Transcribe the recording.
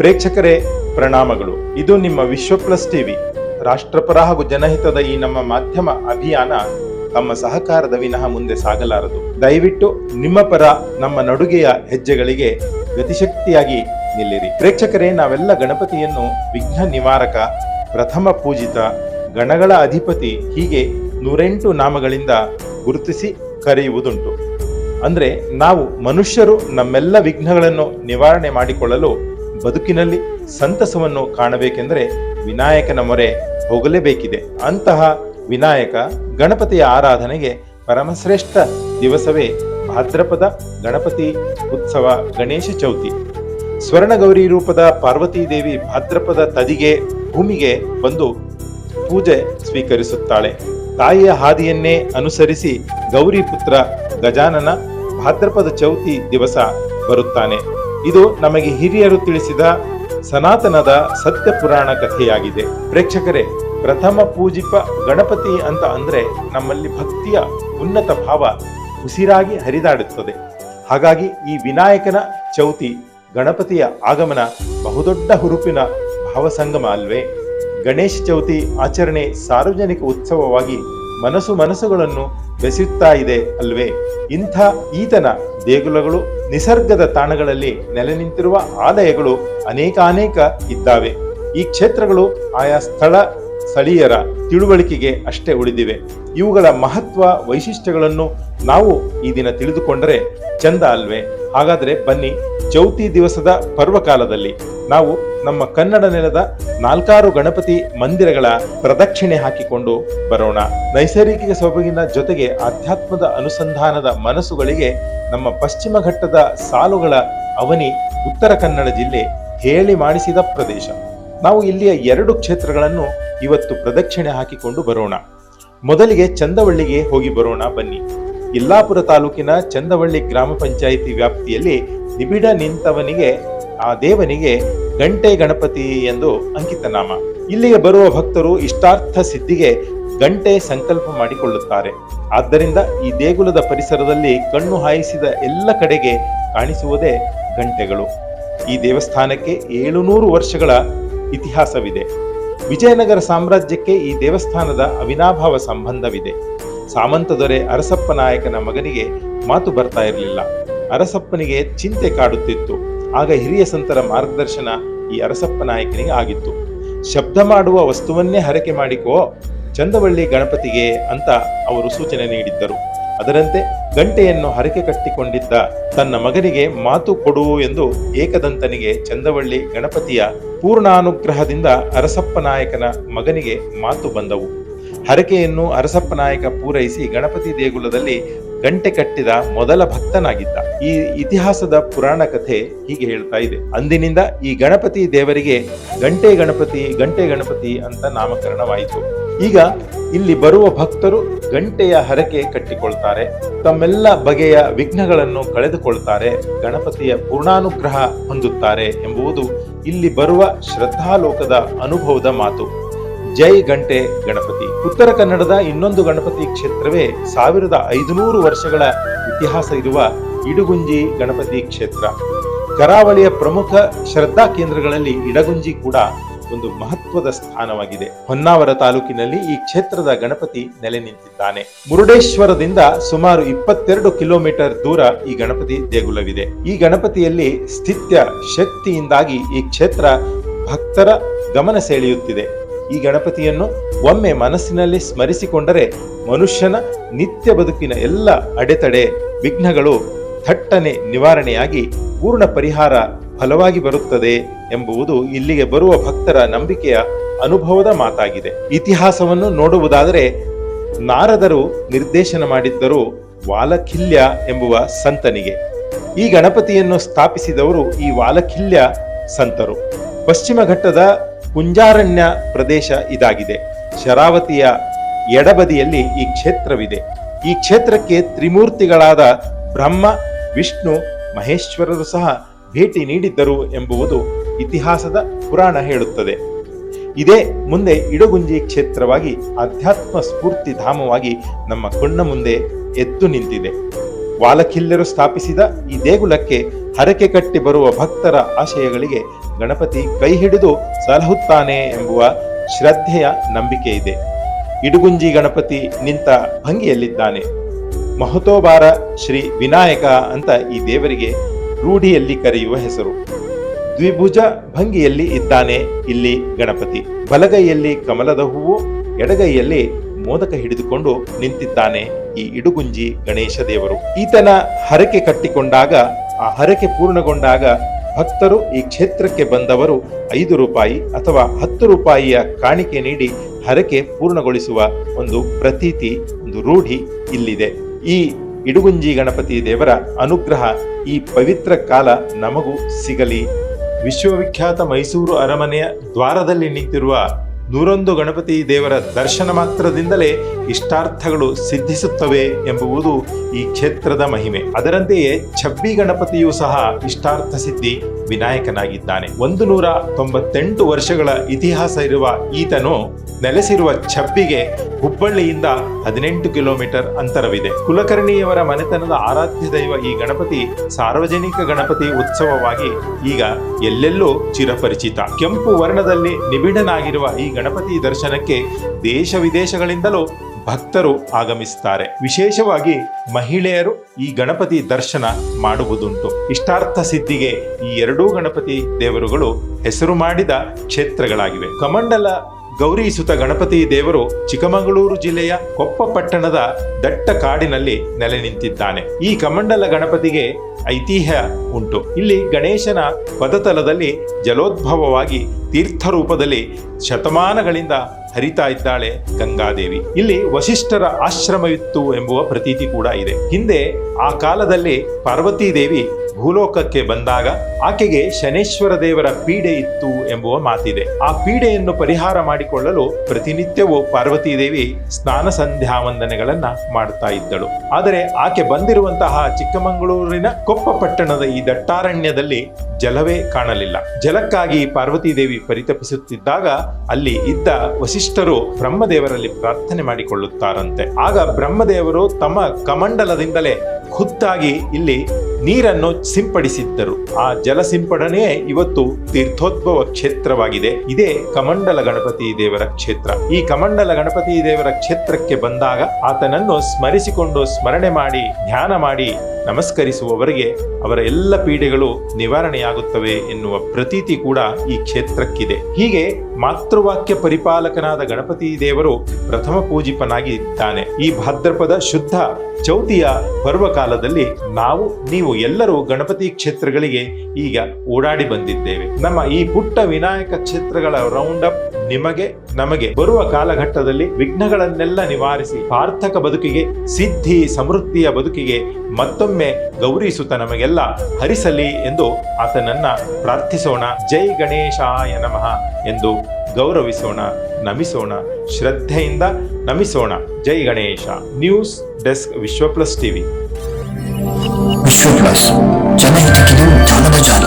ಪ್ರೇಕ್ಷಕರೇ, ಪ್ರಣಾಮಗಳು. ಇದು ನಿಮ್ಮ ವಿಶ್ವ ಪ್ಲಸ್ ಟಿವಿ. ರಾಷ್ಟ್ರಪರ ಹಾಗೂ ಜನಹಿತದ ಈ ನಮ್ಮ ಮಾಧ್ಯಮ ಅಭಿಯಾನ ತಮ್ಮ ಸಹಕಾರದ ವಿನಃ ಮುಂದೆ ಸಾಗಲಾರದು. ದಯವಿಟ್ಟು ನಿಮ್ಮ ಪರ, ನಮ್ಮ ನಡುಗೆಯ ಹೆಜ್ಜೆಗಳಿಗೆ ಗತಿಶಕ್ತಿಯಾಗಿ ನಿಲ್ಲಿರಿ. ಪ್ರೇಕ್ಷಕರೇ, ನಾವೆಲ್ಲ ಗಣಪತಿಯನ್ನು ವಿಘ್ನ ನಿವಾರಕ, ಪ್ರಥಮ ಪೂಜಿತ, ಗಣಗಳ ಅಧಿಪತಿ ಹೀಗೆ ನೂರೆಂಟು ನಾಮಗಳಿಂದ ಗುರುತಿಸಿ ಕರೆಯುವುದುಂಟು. ಅಂದ್ರೆ ನಾವು ಮನುಷ್ಯರು ನಮ್ಮೆಲ್ಲ ವಿಘ್ನಗಳನ್ನು ನಿವಾರಣೆ ಮಾಡಿಕೊಳ್ಳಲು ಬದುಕಿನಲ್ಲಿ ಸಂತಸವನ್ನು ಕಾಣಬೇಕೆಂದರೆ ವಿನಾಯಕನ ಮೊರೆ ಹೋಗಲೇಬೇಕಿದೆ. ಅಂತಹ ವಿನಾಯಕ ಗಣಪತಿಯ ಆರಾಧನೆಗೆ ಪರಮಶ್ರೇಷ್ಠ ದಿವಸವೇ ಭಾದ್ರಪದ ಗಣಪತಿ ಉತ್ಸವ ಗಣೇಶ ಚೌತಿ. ಸ್ವರ್ಣಗೌರಿ ರೂಪದ ಪಾರ್ವತೀ ದೇವಿ ಭಾದ್ರಪದ ತದಿಗೆ ಭೂಮಿಗೆ ಬಂದು ಪೂಜೆ ಸ್ವೀಕರಿಸುತ್ತಾಳೆ. ತಾಯಿಯ ಹಾದಿಯನ್ನೇ ಅನುಸರಿಸಿ ಗೌರಿ ಪುತ್ರ ಗಜಾನನ ಭಾದ್ರಪದ ಚೌತಿ ದಿವಸ ಬರುತ್ತಾನೆ. ಇದು ನಮಗೆ ಹಿರಿಯರು ತಿಳಿಸಿದ ಸನಾತನದ ಸತ್ಯ ಪುರಾಣ ಕಥೆಯಾಗಿದೆ. ಪ್ರೇಕ್ಷಕರೇ, ಪ್ರಥಮ ಪೂಜಿಪ ಗಣಪತಿ ಅಂತ ಅಂದ್ರೆ ನಮ್ಮಲ್ಲಿ ಭಕ್ತಿಯ ಉನ್ನತ ಭಾವ ಉಸಿರಾಗಿ ಹರಿದಾಡುತ್ತದೆ. ಹಾಗಾಗಿ ಈ ವಿನಾಯಕನ ಚೌತಿ ಗಣಪತಿಯ ಆಗಮನ ಬಹುದೊಡ್ಡ ಹುರುಪಿನ ಭಾವಸಂಗಮ ಅಲ್ವೇ? ಗಣೇಶ ಚೌತಿ ಆಚರಣೆ ಸಾರ್ವಜನಿಕ ಉತ್ಸವವಾಗಿ ಮನಸ್ಸು ಮನಸ್ಸುಗಳನ್ನು ಬೆಸೆಯುತ್ತಾ ಇದೆ ಅಲ್ವೇ? ಇಂಥ ಈತನ ದೇಗುಲಗಳು ನಿಸರ್ಗದ ತಾಣಗಳಲ್ಲಿ ನೆಲೆ ನಿಂತಿರುವ ಆಲಯಗಳು ಅನೇಕಾನೇಕ ಇದ್ದಾವೆ. ಈ ಕ್ಷೇತ್ರಗಳು ಆಯಾ ಸ್ಥಳ ಸ್ಥಳೀಯರ ತಿಳುವಳಿಕೆಗೆ ಅಷ್ಟೇ ಉಳಿದಿವೆ. ಇವುಗಳ ಮಹತ್ವ ವೈಶಿಷ್ಟ್ಯಗಳನ್ನು ನಾವು ಈ ದಿನ ತಿಳಿದುಕೊಂಡರೆ ಚಂದ ಅಲ್ವೇ? ಹಾಗಾದ್ರೆ ಬನ್ನಿ ಚೌತಿ ದಿವಸದ ಪರ್ವಕಾಲದಲ್ಲಿ ನಾವು ನಮ್ಮ ಕನ್ನಡ ನೆಲದ ನಾಲ್ಕಾರು ಗಣಪತಿ ಮಂದಿರಗಳ ಪ್ರದಕ್ಷಿಣೆ ಹಾಕಿಕೊಂಡು ಬರೋಣ. ನೈಸರ್ಗಿಕ ಸೊಬಗಿನ ಜೊತೆಗೆ ಆಧ್ಯಾತ್ಮದ ಅನುಸಂಧಾನದ ಮನಸ್ಸುಗಳಿಗೆ ನಮ್ಮ ಪಶ್ಚಿಮ ಘಟ್ಟದ ಸಾಲುಗಳ ಅವನಿ ಉತ್ತರ ಕನ್ನಡ ಜಿಲ್ಲೆ ಹೇಳಿ ಮಾಡಿಸಿದ ಪ್ರದೇಶ. ನಾವು ಇಲ್ಲಿಯ ಎರಡು ಕ್ಷೇತ್ರಗಳನ್ನು ಇವತ್ತು ಪ್ರದಕ್ಷಿಣೆ ಹಾಕಿಕೊಂಡು ಬರೋಣ. ಮೊದಲಿಗೆ ಚಂದವಳ್ಳಿಗೆ ಹೋಗಿ ಬರೋಣ ಬನ್ನಿ. ಯಲ್ಲಾಪುರ ತಾಲೂಕಿನ ಚಂದವಳ್ಳಿ ಗ್ರಾಮ ಪಂಚಾಯಿತಿ ವ್ಯಾಪ್ತಿಯಲ್ಲಿ ನಿಬಿಡ ನಿಂತವನಿಗೆ, ಆ ದೇವನಿಗೆ ಗಂಟೆ ಗಣಪತಿ ಎಂದು ಅಂಕಿತ ನಾಮ ಇಲ್ಲಿಗೆ ಬರುವ ಭಕ್ತರು ಇಷ್ಟಾರ್ಥ ಸಿದ್ಧಿಗೆ ಗಂಟೆ ಸಂಕಲ್ಪ ಮಾಡಿಕೊಳ್ಳುತ್ತಾರೆ. ಆದ್ದರಿಂದ ಈ ದೇಗುಲದ ಪರಿಸರದಲ್ಲಿ ಕಣ್ಣು ಹಾಯಿಸಿದ ಎಲ್ಲ ಕಡೆಗೆ ಕಾಣಿಸುವುದೇ ಗಂಟೆಗಳು. ಈ ದೇವಸ್ಥಾನಕ್ಕೆ ಏಳುನೂರು ವರ್ಷಗಳ ಇತಿಹಾಸವಿದೆ. ವಿಜಯನಗರ ಸಾಮ್ರಾಜ್ಯಕ್ಕೆ ಈ ದೇವಸ್ಥಾನದ ಅವಿನಾಭಾವ ಸಂಬಂಧವಿದೆ. ಸಾಮಂತ ದೊರೆ ಅರಸಪ್ಪ ನಾಯಕನ ಮಗನಿಗೆ ಮಾತು ಬರ್ತಾ ಇರಲಿಲ್ಲ. ಅರಸಪ್ಪನಿಗೆ ಚಿಂತೆ ಕಾಡುತ್ತಿತ್ತು. ಆಗ ಹಿರಿಯ ಸಂತರ ಮಾರ್ಗದರ್ಶನ ಈ ಅರಸಪ್ಪ ನಾಯಕನಿಗೆ ಆಗಿತ್ತು. ಶಬ್ದ ಮಾಡುವ ವಸ್ತುವನ್ನೇ ಹರಕೆ ಮಾಡಿಕೋ, ಚಂದವಳ್ಳಿ ಗಣಪತಿಗೆ ಅಂತ ಅವರು ಸೂಚನೆ ನೀಡಿದ್ದರು. ಅದರಂತೆ ಗಂಟೆಯನ್ನು ಹರಕೆ ಕಟ್ಟಿಕೊಂಡಿದ್ದ ತನ್ನ ಮಗನಿಗೆ ಮಾತು ಕೊಡು ಎಂದು ಏಕದಂತನಿಗೆ ಚಂದವಳ್ಳಿ ಗಣಪತಿಯ ಪೂರ್ಣಾನುಗ್ರಹದಿಂದ ಅರಸಪ್ಪ ನಾಯಕನ ಮಗನಿಗೆ ಮಾತು ಬಂದವು. ಹರಕೆಯನ್ನು ಅರಸಪ್ಪ ನಾಯಕ ಪೂರೈಸಿ ಗಣಪತಿ ದೇಗುಲದಲ್ಲಿ ಗಂಟೆ ಕಟ್ಟಿದ ಮೊದಲ ಭಕ್ತನಾಗಿದ್ದ. ಈ ಇತಿಹಾಸದ ಪುರಾಣ ಕಥೆ ಹೀಗೆ ಹೇಳ್ತಾ ಇದೆ. ಅಂದಿನಿಂದ ಈ ಗಣಪತಿ ದೇವರಿಗೆ ಗಂಟೆ ಗಣಪತಿ ಗಂಟೆ ಗಣಪತಿ ಅಂತ ನಾಮಕರಣವಾಯಿತು. ಈಗ ಇಲ್ಲಿ ಬರುವ ಭಕ್ತರು ಗಂಟೆಯ ಹರಕೆ ಕಟ್ಟಿಕೊಳ್ತಾರೆ. ತಮ್ಮೆಲ್ಲ ಬಗೆಯ ವಿಘ್ನಗಳನ್ನು ಕಳೆದುಕೊಳ್ತಾರೆ. ಗಣಪತಿಯ ಪೂರ್ಣಾನುಗ್ರಹ ಹೊಂದುತ್ತಾರೆ ಎಂಬುದು ಇಲ್ಲಿ ಬರುವ ಶ್ರದ್ಧಾಲೋಕದ ಅನುಭವದ ಮಾತು. ಜೈ ಗಂಟೆ ಗಣಪತಿ. ಉತ್ತರ ಕನ್ನಡದ ಇನ್ನೊಂದು ಗಣಪತಿ ಕ್ಷೇತ್ರವೇ ಸಾವಿರದ ಐದುನೂರು ವರ್ಷಗಳ ಇತಿಹಾಸ ಇರುವ ಇಡುಗುಂಜಿ ಗಣಪತಿ ಕ್ಷೇತ್ರ. ಕರಾವಳಿಯ ಪ್ರಮುಖ ಶ್ರದ್ಧಾ ಕೇಂದ್ರಗಳಲ್ಲಿ ಇಡಗುಂಜಿ ಕೂಡ ಒಂದು ಮಹತ್ವದ ಸ್ಥಾನವಾಗಿದೆ. ಹೊನ್ನಾವರ ತಾಲೂಕಿನಲ್ಲಿ ಈ ಕ್ಷೇತ್ರದ ಗಣಪತಿ ನೆಲೆ ನಿಂತಿದ್ದಾನೆ. ಮುರುಡೇಶ್ವರದಿಂದ ಸುಮಾರು ಇಪ್ಪತ್ತೆರಡು ಕಿಲೋಮೀಟರ್ ದೂರ ಈ ಗಣಪತಿ ದೇಗುಲವಿದೆ. ಈ ಗಣಪತಿಯಲ್ಲಿ ಸ್ಥಿತ್ಯ ಶಕ್ತಿಯಿಂದಾಗಿ ಈ ಕ್ಷೇತ್ರ ಭಕ್ತರ ಗಮನ ಸೆಳೆಯುತ್ತಿದೆ. ಈ ಗಣಪತಿಯನ್ನು ಒಮ್ಮೆ ಮನಸ್ಸಿನಲ್ಲಿ ಸ್ಮರಿಸಿಕೊಂಡರೆ ಮನುಷ್ಯನ ನಿತ್ಯ ಬದುಕಿನ ಎಲ್ಲ ಅಡೆತಡೆ, ವಿಘ್ನಗಳು ಥಟ್ಟನೆ ನಿವಾರಣೆಯಾಗಿ ಪೂರ್ಣ ಪರಿಹಾರ ಫಲವಾಗಿ ಬರುತ್ತದೆ ಎಂಬುವುದು ಇಲ್ಲಿಗೆ ಬರುವ ಭಕ್ತರ ನಂಬಿಕೆಯ ಅನುಭವದ ಮಾತಾಗಿದೆ. ಇತಿಹಾಸವನ್ನು ನೋಡುವುದಾದರೆ ನಾರದರು ನಿರ್ದೇಶನ ಮಾಡಿದ್ದರು ವಾಲಖಿಲ್ಯ ಎಂಬುವ ಸಂತನಿಗೆ. ಈ ಗಣಪತಿಯನ್ನು ಸ್ಥಾಪಿಸಿದವರು ಈ ವಾಲಖಿಲ್ಯ ಸಂತರು. ಪಶ್ಚಿಮ ಘಟ್ಟದ ಕುಂಜಾರಣ್ಯ ಪ್ರದೇಶ ಇದಾಗಿದೆ. ಶರಾವತಿಯ ಎಡಬದಿಯಲ್ಲಿ ಈ ಕ್ಷೇತ್ರವಿದೆ. ಈ ಕ್ಷೇತ್ರಕ್ಕೆ ತ್ರಿಮೂರ್ತಿಗಳಾದ ಬ್ರಹ್ಮ, ವಿಷ್ಣು, ಮಹೇಶ್ವರರು ಸಹ ಭೇಟಿ ನೀಡಿದ್ದರು ಎಂಬುವುದು ಇತಿಹಾಸದ ಪುರಾಣ ಹೇಳುತ್ತದೆ. ಇದೇ ಮುಂದೆ ಇಡಗುಂಜಿ ಕ್ಷೇತ್ರವಾಗಿ ಅಧ್ಯಾತ್ಮ ಸ್ಫೂರ್ತಿ ಧಾಮವಾಗಿ ನಮ್ಮ ಕಣ್ಣ ಮುಂದೆ ಎದ್ದು ನಿಂತಿದೆ. ವಾಲಖಿಲ್ಯರು ಸ್ಥಾಪಿಸಿದ ಈ ದೇಗುಲಕ್ಕೆ ಹರಕೆ ಕಟ್ಟಿ ಬರುವ ಭಕ್ತರ ಆಶಯಗಳಿಗೆ ಗಣಪತಿ ಕೈ ಹಿಡಿದು ಸಲಹುತ್ತಾನೆ ಎಂಬುವ ಶ್ರದ್ಧೆಯ ನಂಬಿಕೆ ಇದೆ. ಇಡುಗುಂಜಿ ಗಣಪತಿ ನಿಂತ ಭಂಗಿಯಲ್ಲಿದ್ದಾನೆ. ಮಹತೋಬಾರ ಶ್ರೀ ವಿನಾಯಕ ಅಂತ ಈ ದೇವರಿಗೆ ರೂಢಿಯಲ್ಲಿ ಕರೆಯುವ ಹೆಸರು. ದ್ವಿಭುಜ ಭಂಗಿಯಲ್ಲಿ ಇದ್ದಾನೆ ಇಲ್ಲಿ ಗಣಪತಿ. ಬಲಗೈಯಲ್ಲಿ ಕಮಲದ ಹೂವು, ಎಡಗೈಯಲ್ಲಿ ಮೋದಕ ಹಿಡಿದುಕೊಂಡು ನಿಂತಿದ್ದಾನೆ ಈ ಇಡುಗುಂಜಿ ಗಣೇಶ ದೇವರು. ಈತನ ಹರಕೆ ಕಟ್ಟಿಕೊಂಡಾಗ, ಆ ಹರಕೆ ಪೂರ್ಣಗೊಂಡಾಗ ಭಕ್ತರು ಈ ಕ್ಷೇತ್ರಕ್ಕೆ ಬಂದವರು ಐದು ರೂಪಾಯಿ ಅಥವಾ ಹತ್ತು ರೂಪಾಯಿಯ ಕಾಣಿಕೆ ನೀಡಿ ಹರಕೆ ಪೂರ್ಣಗೊಳಿಸುವ ಒಂದು ಪ್ರತೀತಿ, ಒಂದು ರೂಢಿ ಇಲ್ಲಿದೆ. ಈ ಇಡುಗುಂಜಿ ಗಣಪತಿ ದೇವರ ಅನುಗ್ರಹ ಈ ಪವಿತ್ರ ಕಾಲ ನಮಗೂ ಸಿಗಲಿ. ವಿಶ್ವವಿಖ್ಯಾತ ಮೈಸೂರು ಅರಮನೆಯ ದ್ವಾರದಲ್ಲಿ ನಿಂತಿರುವ ನೂರೊಂದು ಗಣಪತಿ ದೇವರ ದರ್ಶನ ಮಾತ್ರದಿಂದಲೇ ಇಷ್ಟಾರ್ಥಗಳು ಸಿದ್ಧಿಸುತ್ತವೆ ಎಂಬುವುದು ಈ ಕ್ಷೇತ್ರದ ಮಹಿಮೆ. ಅದರಂತೆಯೇ ಛಬ್ಬಿ ಗಣಪತಿಯೂ ಸಹ ಇಷ್ಟಾರ್ಥ ಸಿದ್ಧಿ ವಿನಾಯಕನಾಗಿದ್ದಾನೆ. ಒಂದು ನೂರ ತೊಂಬತ್ತೆಂಟು ವರ್ಷಗಳ ಇತಿಹಾಸ ಇರುವ ಈತನು ನೆಲೆಸಿರುವ ಛಬ್ಬಿಗೆ ಹುಬ್ಬಳ್ಳಿಯಿಂದ ಹದಿನೆಂಟು ಕಿಲೋಮೀಟರ್ ಅಂತರವಿದೆ. ಕುಲಕರ್ಣಿಯವರ ಮನೆತನದ ಆರಾಧ್ಯ ದೈವ ಈ ಗಣಪತಿ ಸಾರ್ವಜನಿಕ ಗಣಪತಿ ಉತ್ಸವವಾಗಿ ಈಗ ಎಲ್ಲೆಲ್ಲೂ ಚಿರಪರಿಚಿತ. ಕೆಂಪು ವರ್ಣದಲ್ಲಿ ನಿಬಿಡನಾಗಿರುವ ಈ ಗಣಪತಿ ದರ್ಶನಕ್ಕೆ ದೇಶ ವಿದೇಶಗಳಿಂದಲೂ ಭಕ್ತರು ಆಗಮಿಸುತ್ತಾರೆ. ವಿಶೇಷವಾಗಿ ಮಹಿಳೆಯರು ಈ ಗಣಪತಿ ದರ್ಶನ ಮಾಡುವುದುಂಟು. ಇಷ್ಟಾರ್ಥ ಸಿದ್ಧಿಗೆ ಈ ಎರಡೂ ಗಣಪತಿ ದೇವರುಗಳು ಹೆಸರು ಮಾಡಿದ ಕ್ಷೇತ್ರಗಳಾಗಿವೆ. ಕಮಂಡಲ ಗೌರೀಸುತ ಗಣಪತಿ ದೇವರು ಚಿಕ್ಕಮಗಳೂರು ಜಿಲ್ಲೆಯ ಕೊಪ್ಪ ಪಟ್ಟಣದ ದಟ್ಟ ಕಾಡಿನಲ್ಲಿ ನೆಲೆ ನಿಂತಿದ್ದಾನೆ. ಈ ಕಮಂಡಲ ಗಣಪತಿಗೆ ಐತಿಹ್ಯ ಉಂಟು. ಇಲ್ಲಿ ಗಣೇಶನ ಪದತಲದಲ್ಲಿ ಜಲೋದ್ಭವವಾಗಿ ತೀರ್ಥ ರೂಪದಲ್ಲಿ ಶತಮಾನಗಳಿಂದ ಹರಿತಾ ಇದ್ದಾಳೆ ಗಂಗಾದೇವಿ. ಇಲ್ಲಿ ವಶಿಷ್ಠರ ಆಶ್ರಮವಿತ್ತು ಎಂಬುವ ಪ್ರತೀತಿ ಕೂಡ ಇದೆ. ಹಿಂದೆ ಆ ಕಾಲದಲ್ಲಿ ಪಾರ್ವತೀ ದೇವಿ ಭೂಲೋಕಕ್ಕೆ ಬಂದಾಗ ಆಕೆಗೆ ಶನೇಶ್ವರ ದೇವರ ಪೀಡೆ ಇತ್ತು ಎಂಬುವ ಮಾತಿದೆ. ಆ ಪೀಡೆಯನ್ನು ಪರಿಹಾರ ಮಾಡಿಕೊಳ್ಳಲು ಪ್ರತಿನಿತ್ಯವೂ ಪಾರ್ವತೀ ದೇವಿ ಸ್ನಾನ ಸಂಧ್ಯಾ ವಂದನೆಗಳನ್ನ ಮಾಡ್ತಾ ಇದ್ದಳು. ಆದರೆ ಆಕೆ ಬಂದಿರುವಂತಹ ಚಿಕ್ಕಮಗಳೂರಿನ ಕೊಪ್ಪ ಪಟ್ಟಣದ ಈ ದಟ್ಟಾರಣ್ಯದಲ್ಲಿ ಜಲವೇ ಕಾಣಲಿಲ್ಲ. ಜಲಕ್ಕಾಗಿ ಪಾರ್ವತೀ ದೇವಿ ಪರಿತಪಿಸುತ್ತಿದ್ದಾಗ ಅಲ್ಲಿ ಇದ್ದ ವಸಿಷ್ಠರು ಬ್ರಹ್ಮದೇವರಲ್ಲಿ ಪ್ರಾರ್ಥನೆ ಮಾಡಿಕೊಳ್ಳುತ್ತಾರಂತೆ. ಆಗ ಬ್ರಹ್ಮದೇವರು ತಮ್ಮ ಕಮಂಡಲದಿಂದಲೇ ಖುದ್ದಾಗಿ ಇಲ್ಲಿ ನೀರನ್ನು ಸಿಂಪಡಿಸಿದ್ದರು. ಆ ಜಲ ಸಿಂಪಡಣೆಯೇ ಇವತ್ತು ತೀರ್ಥೋದ್ಭವ ಕ್ಷೇತ್ರವಾಗಿದೆ. ಇದೇ ಕಮಂಡಲ ಗಣಪತಿ ದೇವರ ಕ್ಷೇತ್ರ. ಈ ಕಮಂಡಲ ಗಣಪತಿ ದೇವರ ಕ್ಷೇತ್ರಕ್ಕೆ ಬಂದಾಗ ಆತನನ್ನು ಸ್ಮರಿಸಿಕೊಂಡು ಸ್ಮರಣೆ ಮಾಡಿ, ಧ್ಯಾನ ಮಾಡಿ, ನಮಸ್ಕರಿಸುವವರಿಗೆ ಅವರ ಎಲ್ಲ ಪೀಡೆಗಳು ನಿವಾರಣೆಯಾಗುತ್ತವೆ ಎನ್ನುವ ಪ್ರತೀತಿ ಕೂಡ ಈ ಕ್ಷೇತ್ರಕ್ಕಿದೆ. ಹೀಗೆ ಮಾತೃವಾಕ್ಯ ಪರಿಪಾಲಕನಾದ ಗಣಪತಿ ದೇವರು ಪ್ರಥಮ ಪೂಜಿಪನಾಗಿ ಇದ್ದಾನೆ ಈ ಭಾದ್ರಪದ ಶುದ್ಧ ಚೌತಿಯ ಪರ್ವಕಾಲದಲ್ಲಿ ನಾವು, ನೀವು ಎಲ್ಲರೂ ಗಣಪತಿ ಕ್ಷೇತ್ರಗಳಿಗೆ ಈಗ ಓಡಾಡಿ ಬಂದಿದ್ದೇವೆ. ನಮ್ಮ ಈ ಪುಟ್ಟ ವಿನಾಯಕ ಕ್ಷೇತ್ರಗಳ ರೌಂಡ್ ಅಪ್ ನಿಮಗೆ, ನಮಗೆ ಬರುವ ಕಾಲಘಟ್ಟದಲ್ಲಿ ವಿಘ್ನಗಳನ್ನೆಲ್ಲ ನಿವಾರಿಸಿ ಸಾರ್ಥಕ ಬದುಕಿಗೆ, ಸಿದ್ಧಿ, ಸಮೃದ್ಧಿಯ ಬದುಕಿಗೆ ಮತ್ತೊಮ್ಮೆ ಗೌರಿಸುತ್ತ ನಮಗೆಲ್ಲ ಹರಿಸಲಿ ಎಂದು ಆತನನ್ನ ಪ್ರಾರ್ಥಿಸೋಣ. ಜೈ ಗಣೇಶಾಯ ನಮಃ ಎಂದು ಗೌರವಿಸೋಣ, ನಮಿಸೋಣ, ಶ್ರದ್ಧೆಯಿಂದ ನಮಿಸೋಣ. Jai Ganesha. News desk Vishwa plus TV. Vishwa plus ಜನಹಿತಕ್ಕಿದು ಜ್ಞಾನದ ಜಾಲ